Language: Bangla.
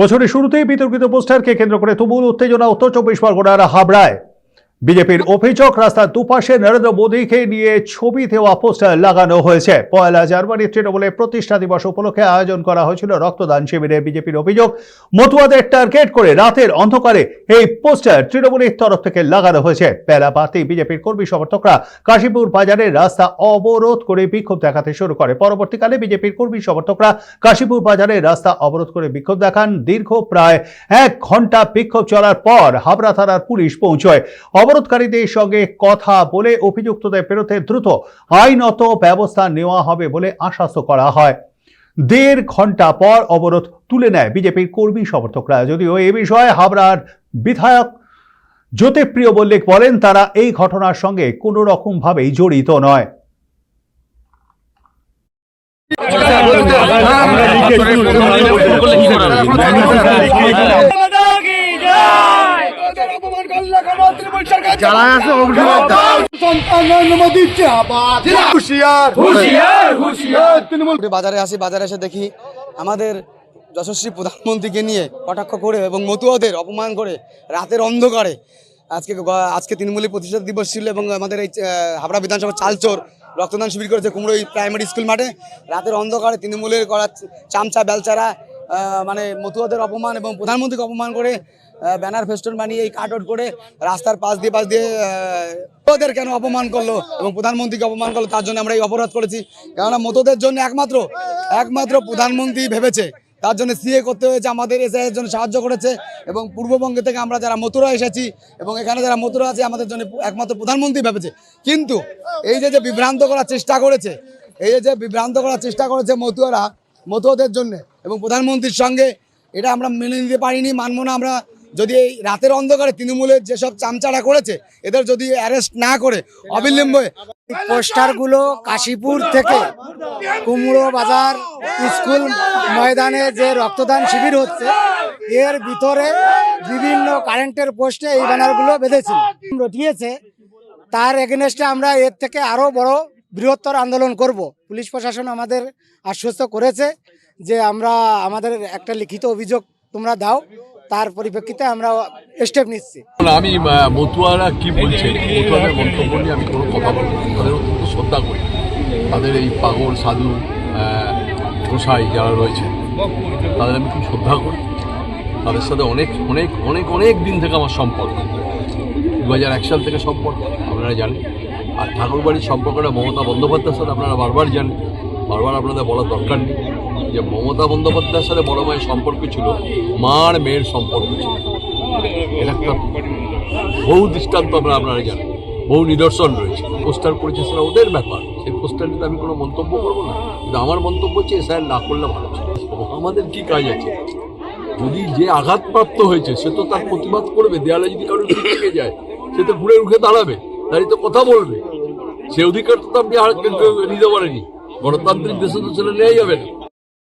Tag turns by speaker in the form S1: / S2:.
S1: বছরের শুরুতেই বিতর্কিত পোস্টারকে কেন্দ্র করে তুমুল উত্তেজনা উত্তর চব্বিশ পরগনার হাবড়ায়। বিজেপির অভিযোগ, রাস্তার দুপাশে নরেন্দ্র মোদীকে নিয়ে ছবি দেওয়া পোস্টার লাগানো হয়েছে। পয়লা জানুয়ারি তৃণমূলের প্রতিষ্ঠা দিবস উপলক্ষে আয়োজন করা হয়েছিল রক্তদান শিবিরে বিজেপির অভিযোগ। মতুয়াদের টার্গেট করে রাতের অন্ধকারে এই পোস্টার তৃণমূলের তরফ থেকে লাগানো হয়েছে। বেলা বাড়তেই বিজেপির কর্মী সমর্থকরা কাশীপুর বাজারে রাস্তা অবরোধ করে বিক্ষোভ দেখাতে শুরু করে। পরবর্তীকালে বিজেপির কর্মী সমর্থকরা কাশীপুর বাজারে রাস্তা অবরোধ করে বিক্ষোভ দেখান। দীর্ঘ প্রায় এক ঘণ্টা বিক্ষোভ চলার পর হাবড়া থানার পুলিশ পৌঁছয়। অবরোধকারীদের সঙ্গে কথা বলে অভিযুক্তদের বিরুদ্ধে দ্রুত আইনত ব্যবস্থা নেওয়া হবে বলে আশ্বস্ত করা হয়। দেড় ঘণ্টা পর অবরোধ তুলে নেয় বিজেপির কর্মী সমর্থকরা। যদিও এ বিষয়ে হাবড়ার বিধায়ক জ্যোতিপ্রিয় মল্লিক বলেন, তারা এই ঘটনার সঙ্গে কোনো রকম ভাবেই জড়িত নয়।
S2: যারা আছে অভিযোগ
S3: বাজারে আসি বাজারে এসে দেখি আমাদের যশস্বী প্রধানমন্ত্রীকে নিয়ে কটাক্ষ করে এবং মতুয়াদের অপমান করে রাতের অন্ধকারে আজকে আজকে তৃণমূলী প্রতিষ্ঠা দিবস ছিল এবং আমাদের এই হাবড়া বিধানসভা চালচোর রক্তদান শিবির করেছে কুমড়ো প্রাইমারি স্কুল মাঠে। রাতের অন্ধকারে তৃণমূলের করা চামচা বেলচারা মানে মতুয়াদের অপমান এবং প্রধানমন্ত্রীকে অপমান করে ব্যানার ফেস্টন বানিয়ে এই কাট করে রাস্তার পাশ দিয়ে পাশ দিয়ে ওদের কেন অপমান করল এবং প্রধানমন্ত্রীকে অপমান করল? তার জন্য আমরা এই অপরাধ করেছি। কেননা মতদের জন্য একমাত্র একমাত্র প্রধানমন্ত্রী ভেবেছে। তার জন্য সিএ করতে হয়েছে, আমাদের এর জন্য সাহায্য করেছে এবং পূর্ববঙ্গে থেকে আমরা যারা মথুরা এসেছি এবং এখানে যারা মথুরা আছে, আমাদের জন্য একমাত্র প্রধানমন্ত্রী ভেবেছে। কিন্তু এই যে যে বিভ্রান্ত করার চেষ্টা করেছে, এই যে বিভ্রান্ত করার চেষ্টা করেছে মতুয়ারা, মতুয়াদের জন্য এবং প্রধানমন্ত্রীর সঙ্গে এটা আমরা মেনে নিতে পারিনি, মানবো না আমরা। যদি এই রাতের অন্ধকারে তৃণমূলের যেসব চামচারা করেছে, এদের যদি অ্যারেস্ট না করে, অবিলম্বে
S4: পোস্টারগুলো কাশীপুর থেকে কুমড়ো বাজার স্কুল ময়দানে যে রক্তদান শিবির হচ্ছে, এর ভিতরে বিভিন্ন কারেন্টের পোস্টে এই ব্যানারগুলো বেঁধেছিল। রটিয়েছে, তার এগেনস্টে আমরা এর থেকে আরও বড় বৃহত্তর আন্দোলন করব। পুলিশ প্রশাসন আমাদের আশ্বস্ত করেছে। যে আমরা আমাদের একটা লিখিত অভিযোগ তোমরা দাও, তার পরিপ্রেক্ষিতে আমরা স্টেপ নিচ্ছি।
S5: আমি মতুয়ারা কি বলছে? মতুয়াদের মন্তব্য নিয়ে আমি কোনো কথা বলব তাদের অত্যন্ত শ্রদ্ধা করি। তাদের এই পাগল, সাধু গোসাই যারা রয়েছে, তাদের আমি খুব শ্রদ্ধা করি। তাদের সাথে অনেক অনেক অনেক অনেক দিন থেকে আমার সম্পর্ক। দু হাজার এক সাল থেকে সম্পর্ক, আপনারা জানেন। আর ঠাকুরবাড়ির সম্পর্কটা মমতা বন্দ্যোপাধ্যায়ের সাথে আপনারা বারবার জানেন। বারবার আপনাদের বলার দরকার নেই। যে মমতা বন্দ্যোপাধ্যায়ের সাথে বড় মায়ের সম্পর্ক ছিল, মার মেয়ের সম্পর্ক ছিল। একটা বহু দৃষ্টান্ত আমরা আপনারা জানেন, বহু নিদর্শন রয়েছে। পোস্টার করেছে সেটা ওদের ব্যাপার, সেই পোস্টার নিয়ে আমি কোনো মন্তব্য করব না। কিন্তু আমার মন্তব্য হচ্ছে স্যার না করলে ভালো আমাদের কি কাজ আছে? যদি যে আঘাতপ্রাপ্ত হয়েছে, সে তো তার প্রতিবাদ করবে। দেয়ালে যদি কারোর থেকে যায়, সে তো ঘুরে উঠে দাঁড়াবে। দাঁড়িয়ে তো কথা বলবে। সে অধিকার তো আপনি আর নিতে পারেনি। গণতান্ত্রিক দেশে তো ছেলে নেওয়াই যাবে না।